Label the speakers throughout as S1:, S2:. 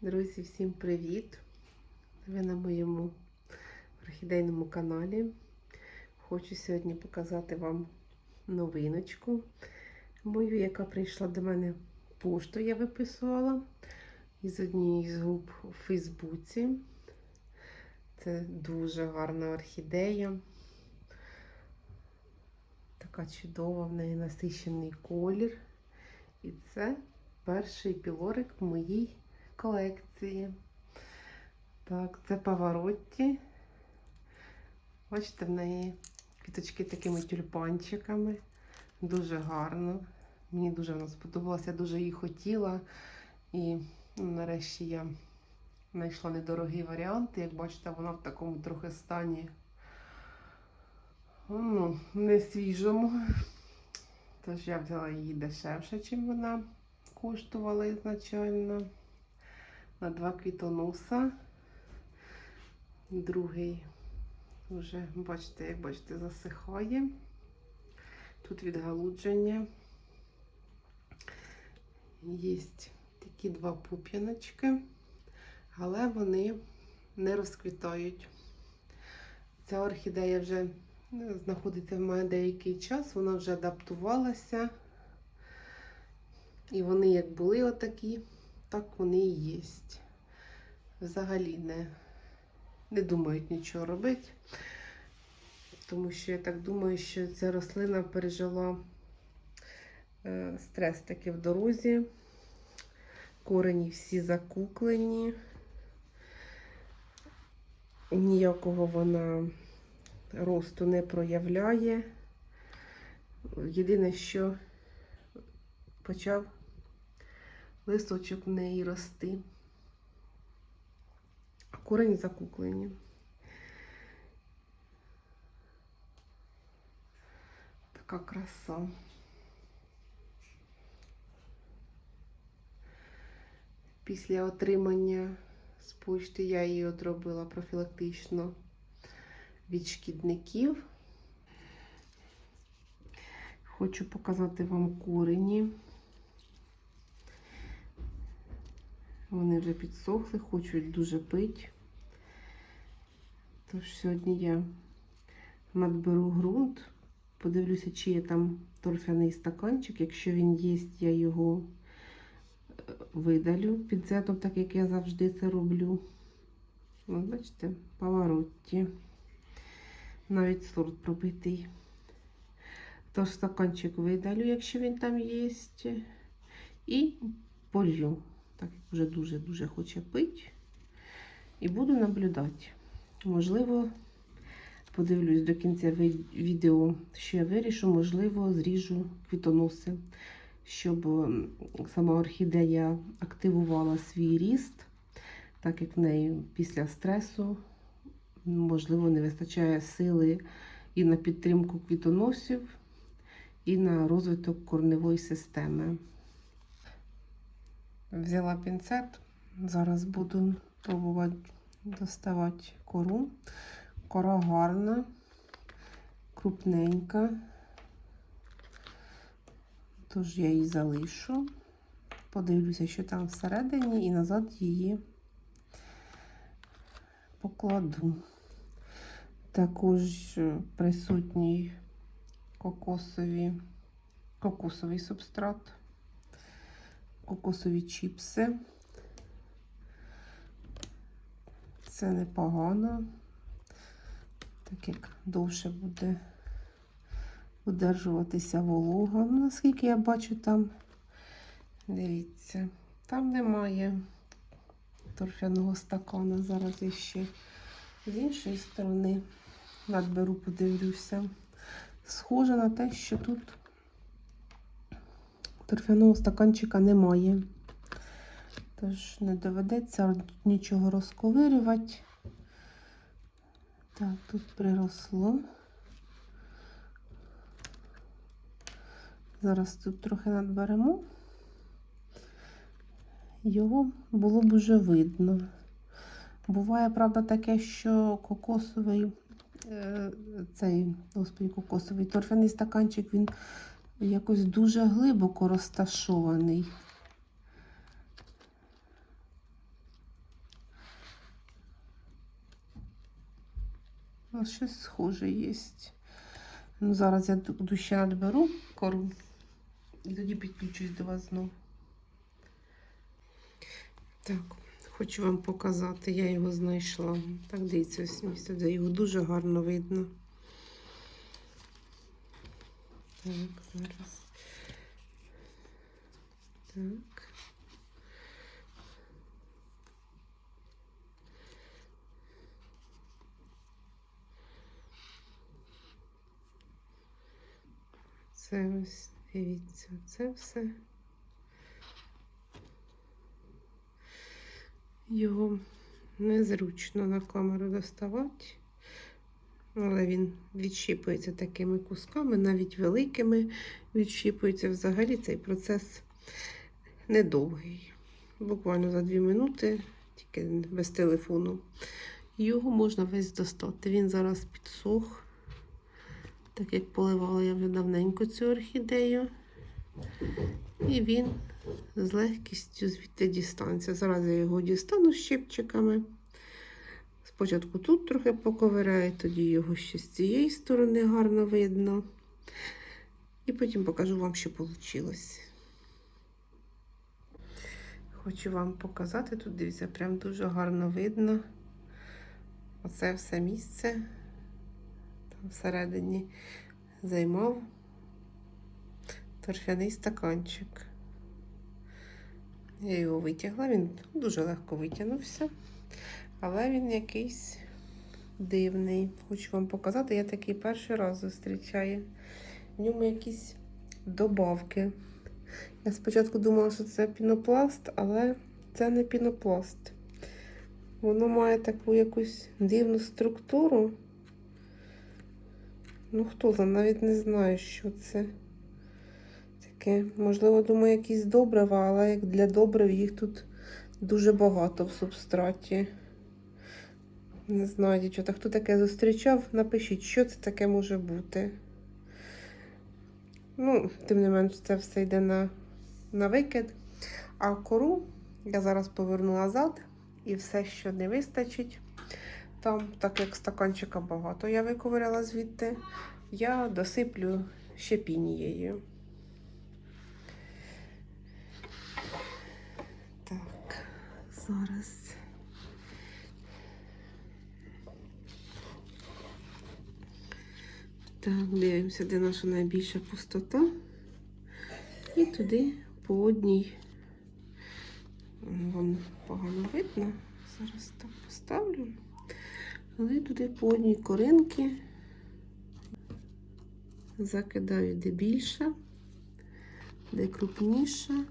S1: Друзі, всім привіт! Ви на моєму орхідейному каналі. Хочу сьогодні показати вам новиночку мою, яка прийшла до мене пошту, я виписувала із однієї з груп у Фейсбуці. Це дуже гарна орхідея. Така чудова, в неї насичений колір. І це перший пілорик моїй колекції. Так, це Паваротті. Бачите, в неї квіточки такими тюльпанчиками. Дуже гарно. Мені дуже вона сподобалася, я дуже її хотіла. І ну, нарешті я знайшла недорогий варіант. Як бачите, вона в такому трохи стані ну, не свіжому. Тож я взяла її дешевше, ніж вона коштувала ізначально. На два квітоноса. Другий вже, бачите, як бачите, засихає. Тут відгалудження. Є такі два пуп'яночки, але вони не розквітають. Ця орхідея вже ну, знаходиться в мене деякий час, вона вже адаптувалася. І вони як були отакі, так вони і є. Взагалі не, не думають нічого робити. Тому що я так думаю, що ця рослина пережила е, стрес таки в дорозі. Корені всі закуклені. Ніякого вона росту не проявляє. Єдине, що почав листочок в неї рости. Корені закуклені. Така краса. Після отримання з почти я її одробила профілактично від шкідників. Хочу показати вам корені. Вони вже підсохли, хочуть дуже пити. Тож сьогодні я надберу ґрунт, подивлюся, чи є там торфяний стаканчик. Якщо він є, я його е, видалю пінцетом, так як я завжди це роблю. Ось, бачите, поворотті. Навіть сорт пробитий. Тож стаканчик видалю, якщо він там є. І полью так як вже дуже-дуже хоче пити. І буду наблюдати. Можливо, подивлюсь до кінця відео, що я вирішу, можливо, зріжу квітоноси, щоб сама орхідея активувала свій ріст, так як в неї після стресу, можливо, не вистачає сили і на підтримку квітоносів, і на розвиток корневої системи. Взяла пінцет, зараз буду пробувати доставати кору. Кора гарна, крупненька, тож я її залишу. Подивлюся, що там всередині, і назад її покладу. Також присутній кокосові, кокосовий субстрат кокосові чіпси. Це непогано, так як довше буде удержуватися волога. Ну, наскільки я бачу, там, дивіться, там немає торфяного стакана. Зараз іще з іншої сторони надберу, подивлюся. Схоже на те, що тут торфяного стаканчика немає. Тож не доведеться нічого розковирювати. Так, тут приросло. Зараз тут трохи надберемо. Його було б уже видно. Буває, правда, таке, що кокосовий, е, цей, господи, кокосовий торфяний стаканчик, він якось дуже глибоко розташований. Ну, щось схоже є. Ну, Зараз я душі надберу кору і тоді підключусь до вас знову. Так, хочу вам показати, я його знайшла. Так, дивіться, ось місце, де його дуже гарно видно. Так, зараз. Так. Це ось, дивіться, це все. Його незручно на камеру доставати, але він відщіпується такими кусками, навіть великими відщіпується. Взагалі цей процес недовгий. Буквально за 2 минути, тільки без телефону. Його можна весь достати. Він зараз підсох. Так як поливала я вже давненько цю орхідею. І він з легкістю звідти дістанеться. Зараз я його дістану щипчиками. Спочатку тут трохи поковиряю, тоді його ще з цієї сторони гарно видно. І потім покажу вам, що вийшло. Хочу вам показати, тут дивіться, прям дуже гарно видно. Оце все місце там всередині займав торфяний стаканчик. Я його витягла, він дуже легко витягнувся, але він якийсь дивний. Хочу вам показати, я такий перший раз зустрічаю. В ньому якісь добавки. Я спочатку думала, що це пінопласт, але це не пінопласт. Воно має таку якусь дивну структуру. Ну, хто там, навіть не знаю, що це таке. Можливо, думаю, якісь добрива, але як для добрив їх тут дуже багато в субстраті. Не знаю, дівчата, хто таке зустрічав, напишіть, що це таке може бути. Ну, тим не менш, це все йде на, на викид. А кору я зараз поверну назад і все, що не вистачить. Там, так як стаканчика багато, я виковиряла звідти, я досиплю ще пінією. Так, зараз. Так, дивимося, де наша найбільша пустота. І туди по одній. Вам погано видно. Зараз так поставлю. Але туди по одній коринки закидаю де більше, де крупніше,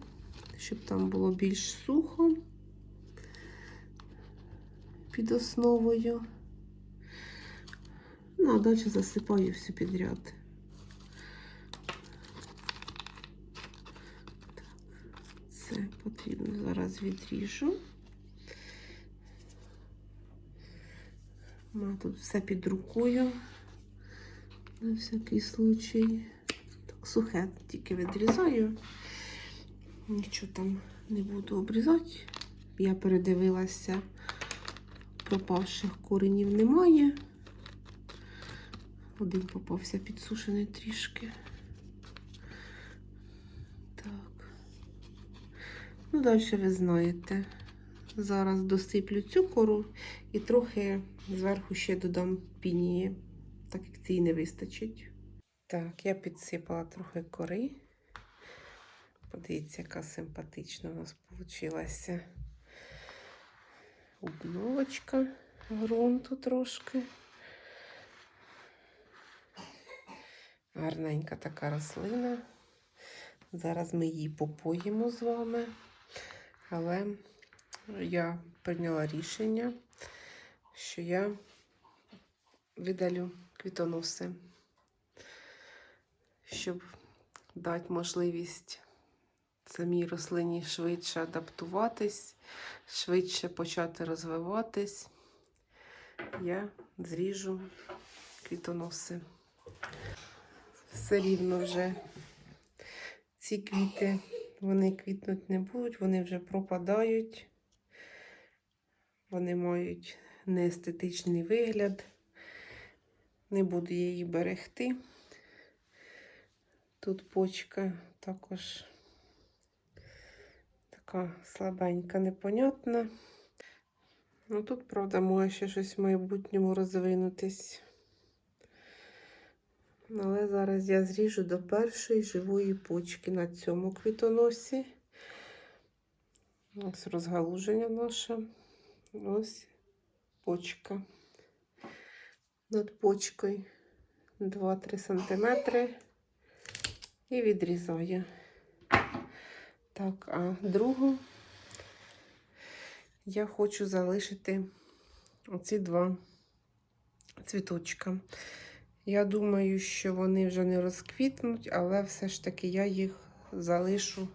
S1: щоб там було більш сухо під основою. Ну, а далі засипаю все підряд. Так, це потрібно зараз відріжу. У тут все під рукою. На всякий случай. Так, сухе тільки відрізаю. Нічого там не буду обрізати. Я передивилася, пропавших коренів немає. Один попався підсушений трішки. Так. Ну, далі ви знаєте. Зараз досиплю цю кору і трохи зверху ще додам пінії, так як цієї не вистачить. Так, я підсипала трохи кори. Подивіться, яка симпатична у нас вийшла обновочка ґрунту трошки. Гарненька така рослина. Зараз ми її попоїмо з вами. Але я прийняла рішення, що я видалю квітоноси, щоб дати можливість самій рослині швидше адаптуватись, швидше почати розвиватись. Я зріжу квітоноси. Все рівно вже ці квіти, вони квітнуть не будуть, вони вже пропадають. Вони мають неестетичний вигляд. Не буду її берегти. Тут почка також така слабенька, непонятна. Ну тут, правда, може ще щось в майбутньому розвинутись. Але зараз я зріжу до першої живої почки на цьому квітоносі. Ось розгалуження наше. Ось почка. Над почкою 2-3 см і відрізаю. Так, а другу я хочу залишити оці два цвіточка. Я думаю, що вони вже не розквітнуть, але все ж таки я їх залишу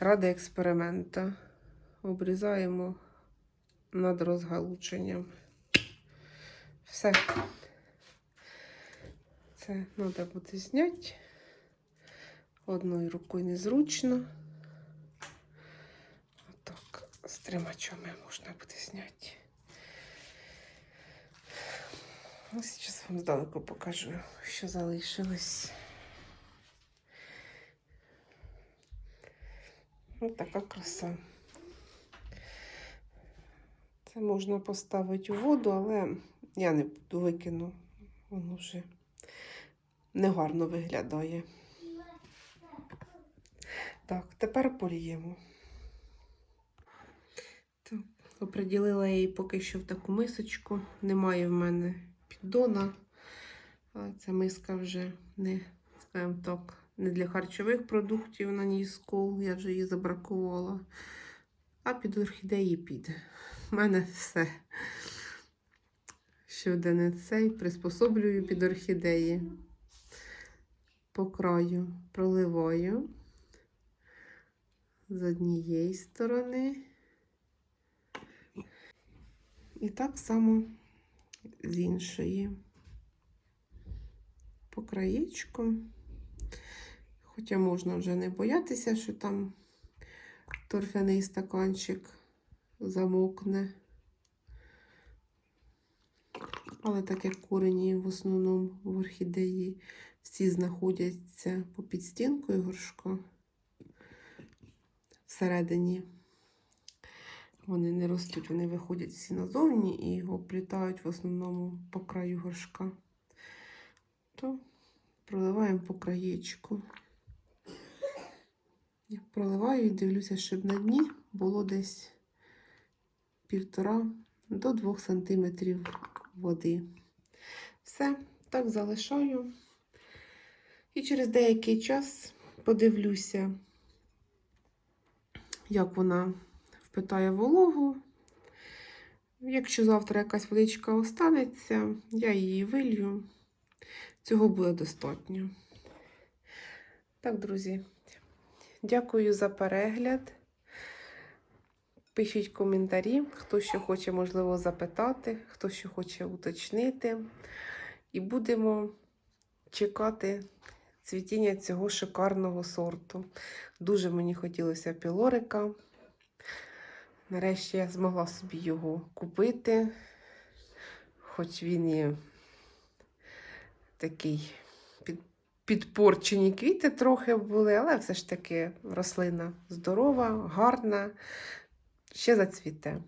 S1: ради експеримента. Обрізаємо над розгалученням. Все. Це треба буде зняти. Одною рукою незручно. Отак, з тримачами можна буде зняти. Ну, зараз вам здалеку покажу, що залишилось. Ось така краса. Це можна поставити у воду, але я не буду викину. Воно вже негарно виглядає. Так, тепер поліємо. Так, оприділила я її поки що в таку мисочку. Немає в мене піддона. А Ця миска вже не, скажімо так, не для харчових продуктів на ній скол, я вже її забракувала. А під орхідеї піде. У мене все. Що де не цей, приспособлюю під орхідеї. По краю проливаю з однієї сторони. І так само з іншої. По краєчку. Хоча можна вже не боятися, що там торфяний стаканчик замокне. Але так як корені в основному в орхідеї всі знаходяться по підстінкою горшка, всередині вони не ростуть, вони виходять всі назовні і оплітають в основному по краю горшка. То проливаємо по краєчку. Я проливаю і дивлюся, щоб на дні було десь півтора до двох сантиметрів води. Все, так залишаю. І через деякий час подивлюся, як вона впитає вологу. Якщо завтра якась водичка останеться, я її вилью. Цього буде достатньо. Так, друзі, дякую за перегляд. Пишіть коментарі, хто що хоче, можливо, запитати, хто що хоче уточнити. І будемо чекати цвітіння цього шикарного сорту. Дуже мені хотілося пілорика. Нарешті я змогла собі його купити, хоч він і такий під, підпорчені квіти трохи були, але все ж таки рослина здорова, гарна, ще зацвіте.